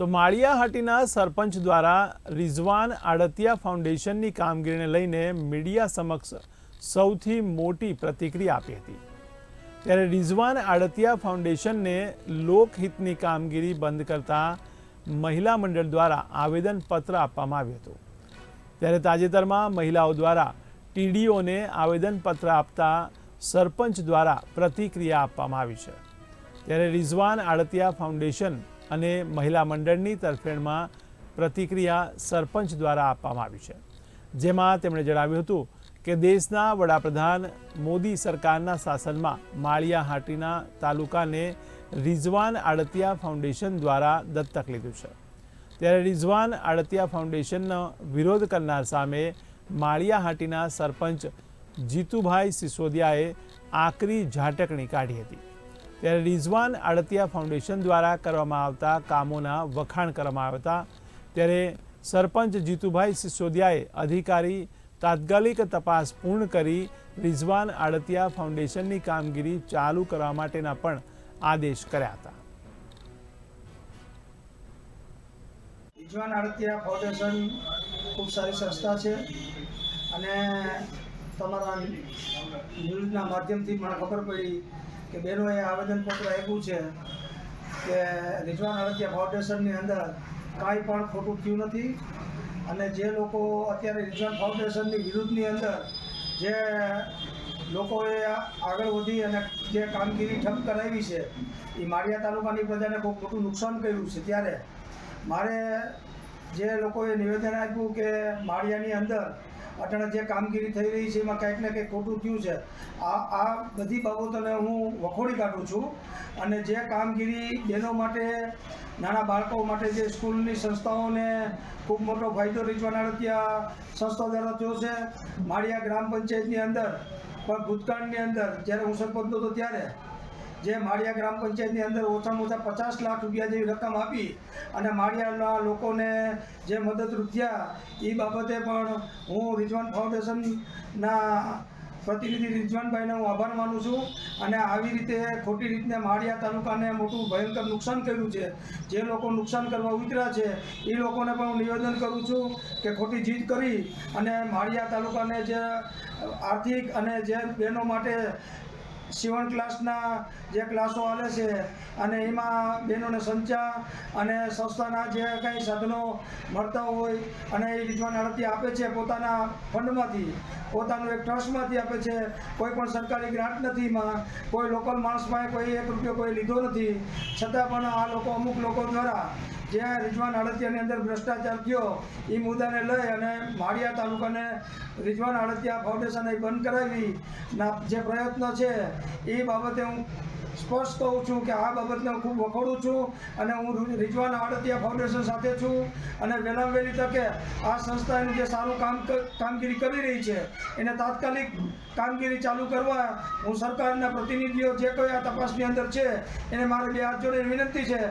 તો માળિયાહાટીના સરપંચ દ્વારા રિઝવાન આડતિયા ફાઉન્ડેશનની કામગીરીને લઈને મીડિયા સમક્ષ સૌથી મોટી પ્રતિક્રિયા આપી હતી. ત્યારે રિઝવાન આડતિયા ફાઉન્ડેશનને લોકહિતની કામગીરી બંધ કરતા મહિલા મંડળ દ્વારા આવેદનપત્ર આપવામાં આવ્યું હતું. ત્યારે તાજેતરમાં મહિલાઓ દ્વારા ટીડીઓને આવેદનપત્ર આપતા સરપંચ દ્વારા પ્રતિક્રિયા આપવામાં આવી છે. ત્યારે રિઝવાન આડતિયા ફાઉન્ડેશન અને મહિલા મંડળની તરફેણમાં પ્રતિક્રિયા સરપંચ દ્વારા આપવામાં આવી છે. જેમાં તેમણે જણાવ્યું હતું કે દેશના વડાપ્રધાન મોદી સરકારના શાસનમાં માળિયાહાટીના તાલુકાને રિઝવાન આડતિયા ફાઉન્ડેશન દ્વારા દત્તક લીધું છે. ત્યારે રિઝવાન આડતિયા ફાઉન્ડેશનનો વિરોધ કરનાર સામે માળિયાહાટીના સરપંચ જીતુભાઈ સિસોદિયાએ આકરી ઝાટકણી કાઢી હતી. ત્યારે રિઝવાન આડતિયા ફાઉન્ડેશન દ્વારા કરવામાં આવતા કામોના વખાણ કરવામાં આવ્યા હતા. ત્યારે સરપંચ જીતુભાઈ સિસોદિયાએ અધિકારી તાત્કાલિક તપાસ પૂર્ણ કરી રિઝવાન આડતિયા ફાઉન્ડેશનની કામગીરી ચાલુ કરવા માટેના પણ આદેશ કર્યા હતા. રિઝવાન આડતિયા ફાઉન્ડેશન ખૂબ સારી સંસ્થા છે અને તમારા ન્યૂઝના માધ્યમથી મને ખબર પડી કે બહેનોએ આવેદનપત્ર આપ્યું છે કે રિજવાન આડતિયા ફાઉન્ડેશનની અંદર કાંઈ પણ ખોટું થયું નથી અને જે લોકો અત્યારે રિજવાન ફાઉન્ડેશનની વિરુદ્ધની અંદર જે લોકોએ આગળ વધી અને જે કામગીરી ઠપ કરાવી છે, એ માળિયા તાલુકાની પ્રજાને બહુ મોટું નુકસાન કર્યું છે. ત્યારે મારે જે લોકોએ નિવેદન આપ્યું કે માળિયાની અંદર અટાણે જે કામગીરી થઈ રહી છે, એમાં કંઈક ને કંઈક ખોટું થયું છે. આ આ બધી બાબતોને હું વખોડી કાઢું છું. અને જે કામગીરી બહેનો માટે, નાના બાળકો માટે જે સ્કૂલની સંસ્થાઓને ખૂબ મોટો ફાયદો રીચવાના ત્યાં સંસ્થા દ્વારા થયો છે. માળિયા ગ્રામ પંચાયતની અંદર, પણ ભૂતકાળની અંદર, જ્યારે હું સરપંચ હતો ત્યારે જે માળિયા ગ્રામ પંચાયતની અંદર ઓછામાં ઓછા પચાસ લાખ રૂપિયા જેવી રકમ આપી અને માળિયાના લોકોને જે મદદરૂપ થયા એ બાબતે પણ હું રિઝવાન ફાઉન્ડેશનના પ્રતિનિધિ રિજવાનભાઈને હું આભાર માનું છું અને આવી રીતે ખોટી રીતને માળિયા તાલુકાને મોટું ભયંકર નુકસાન કર્યું છે, જે લોકો નુકસાન કરવા ઉતર્યા છે એ લોકોને પણ હું નિવેદન કરું છું કે ખોટી જીત કરી અને માળિયા તાલુકાને જે આર્થિક અને જે બહેનો માટે સીવણ ક્લાસના જે ક્લાસો હાલે છે અને એમાં બહેનોને સંચા અને સંસ્થાના જે કંઈ સાધનો મળતા હોય અને એ રિજવાન આરતી આપે છે પોતાના ફંડમાંથી, પોતાનું એક ટ્રસ્ટમાંથી આપે છે. કોઈ પણ સરકારી ગ્રાન્ટ નથી એમાં, કોઈ લોકલ માણસ પાસે કોઈ એક રૂપિયો કોઈ લીધો નથી. છતાં પણ આ લોકો અમુક લોકો દ્વારા જે રિજવાન આડતિયાની અંદર ભ્રષ્ટાચાર થયો એ મુદ્દાને લઈ અને માળિયા તાલુકાને રિજવાન આડતિયા ફાઉન્ડેશને બંધ કરાવી. ના, જે પ્રયત્ન છે, એ બાબતે હું સ્પષ્ટ કહું છું કે આ બાબતને હું ખૂબ વખોડું છું અને હું રિજવાન આડતિયા ફાઉન્ડેશન સાથે છું અને વહેલામાં વહેલી તકે આ સંસ્થા જે સારું કામ કામગીરી કરી રહી છે, એને તાત્કાલિક કામગીરી ચાલુ કરવા હું સરકારના પ્રતિનિધિઓ જે આ તપાસની અંદર છે, એને મારે બે હાથ જોડીને વિનંતી છે.